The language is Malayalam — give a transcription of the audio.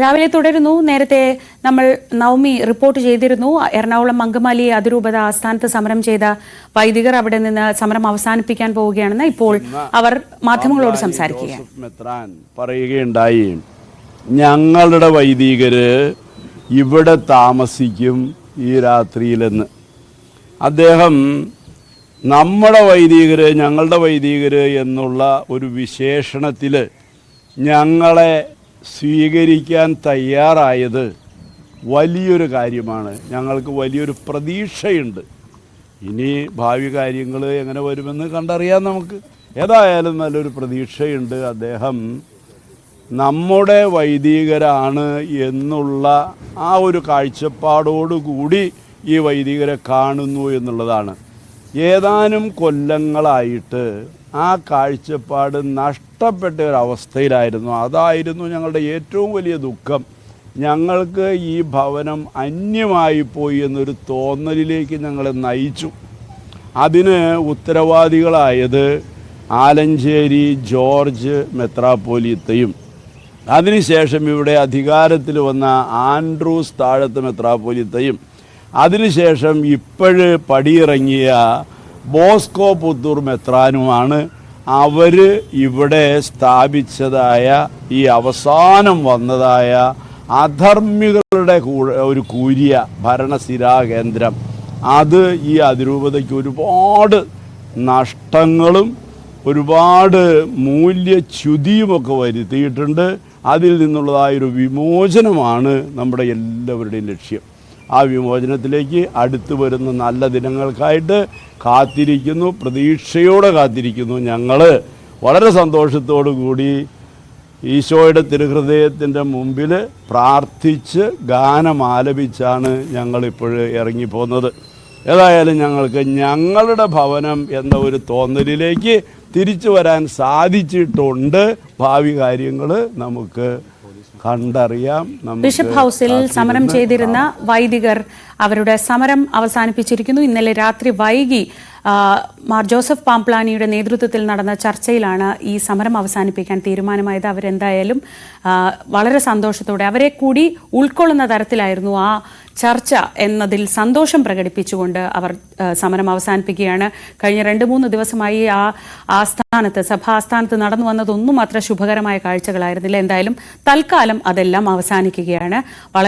രാവിലെ തുടരുന്നു. നേരത്തെ നമ്മൾ നവമി റിപ്പോർട്ട് ചെയ്തിരുന്നു. എറണാകുളം അങ്കമാലി അതിരൂപത ആസ്ഥാനത്ത് സമരം ചെയ്ത വൈദികർ അവിടെ നിന്ന് സമരം അവസാനിപ്പിക്കാൻ പോവുകയാണെന്ന് ഇപ്പോൾ അവർ മാധ്യമങ്ങളോട് സംസാരിക്കുകയാണ്. പറയുകയുണ്ടായി. ഞങ്ങളുടെ വൈദികര് ഇവിടെ താമസിക്കും ഈ രാത്രിയിലെന്ന്. അദ്ദേഹം നമ്മുടെ വൈദികര് ഞങ്ങളുടെ വൈദികര് എന്നുള്ള ഒരു വിശേഷണത്തിൽ ഞങ്ങളെ സ്വീകരിക്കാൻ തയ്യാറായത് വലിയൊരു കാര്യമാണ്. ഞങ്ങൾക്ക് വലിയൊരു പ്രതീക്ഷയുണ്ട്. ഇനി ഭാവി കാര്യങ്ങൾ എങ്ങനെ വരുമെന്ന് കണ്ടറിയാം നമുക്ക്. ഏതായാലും നല്ലൊരു പ്രതീക്ഷയുണ്ട്. അദ്ദേഹം നമ്മുടെ വൈദികരാണ് എന്നുള്ള ആ ഒരു കാഴ്ചപ്പാടോടുകൂടി ഈ വൈദികരെ കാണുന്നു എന്നുള്ളതാണ്. ഏതാനും കൊല്ലങ്ങളായിട്ട് ആ കാഴ്ചപ്പാട് നഷ്ടപ്പെട്ട അവസ്ഥയിലായിരുന്നു. അതായിരുന്നു ഞങ്ങളുടെ ഏറ്റവും വലിയ ദുഃഖം. ഞങ്ങൾക്ക് ഈ ഭവനം അന്യമായി പോയി എന്നൊരു തോന്നലിലേക്ക് ഞങ്ങളെ നയിച്ചു. അതിന് ഉത്തരവാദികളായത് ആലഞ്ചേരി ജോർജ് മെത്രാപ്പോലിത്തയും. അതിനുശേഷം ഇവിടെ അധികാരത്തിൽ വന്ന ആൻഡ്രൂസ് താഴത്ത് മെത്രാപ്പോലിത്തയും. അതിനുശേഷം ഇപ്പോഴ് പടിയിറങ്ങിയ ബോസ്കോ പുത്തൂർ മെത്രാനുമാണ് അവർ ഇവിടെ സ്ഥാപിച്ചതായ ഈ അവസാനം വന്നതായ അധർമ്മികളുടെ ഒരു കൂരിയ ഭരണസ്ഥിരാ കേന്ദ്രം അത് ഈ അതിരൂപതയ്ക്ക് ഒരുപാട് നഷ്ടങ്ങളും ഒരുപാട് മൂല്യച്യുതിയുമൊക്കെ വരുത്തിയിട്ടുണ്ട്. അതിൽ നിന്നുള്ളതായൊരു വിമോചനമാണ് നമ്മുടെ എല്ലാവരുടെയും ലക്ഷ്യം. ആ വിമോചനത്തിലേക്ക് അടുത്തു വരുന്ന നല്ല ദിനങ്ങൾക്കായിട്ട് കാത്തിരിക്കുന്നു പ്രതീക്ഷയോടെ കാത്തിരിക്കുന്നു ഞങ്ങൾ വളരെ സന്തോഷത്തോടു കൂടി ഈശോയുടെ തിരുഹൃദയത്തിന്റെ മുമ്പിൽ പ്രാർത്ഥിച്ച് ഗാനം ആലപിച്ചാണ് ഞങ്ങളിപ്പോൾ ഇറങ്ങിപ്പോകുന്നത് ഏതായാലും ഞങ്ങൾക്ക് ഞങ്ങളുടെ ഭവനം എന്ന ഒരു തോന്നലിലേക്ക് തിരിച്ചു വരാൻ സാധിച്ചിട്ടുണ്ട്. ഭാവി കാര്യങ്ങൾ നമുക്ക് കണ്ടറിയാം ബിഷപ്പ് ഹൗസിൽ സമരം ചെയ്തിരുന്ന വൈദികർ അവരുടെ സമരം അവസാനിപ്പിച്ചിരിക്കുന്നു. ഇന്നലെ രാത്രി വൈകി മാർ ജോസഫ് പാംപ്ലാനിയുടെ നേതൃത്വത്തിൽ നടന്ന ചർച്ചയിലാണ് ഈ സമരം അവസാനിപ്പിക്കാൻ തീരുമാനമായത്. അവരെന്തായാലും വളരെ സന്തോഷത്തോടെ അവരെ കൂടി ഉൾക്കൊള്ളുന്ന തരത്തിലായിരുന്നു ആ ചർച്ച എന്നതിൽ സന്തോഷം പ്രകടിപ്പിച്ചുകൊണ്ട് അവർ സമരം അവസാനിപ്പിക്കുകയാണ്. കഴിഞ്ഞ രണ്ട് മൂന്ന് ദിവസമായി ആ ആസ്ഥാനത്ത് സഭാസ്ഥാനത്ത് നടന്നു വന്നതൊന്നും അത്ര ശുഭകരമായ കാഴ്ചകളായിരുന്നില്ല. എന്തായാലും തൽക്കാലം അതെല്ലാം അവസാനിക്കുകയാണ്. വളരെ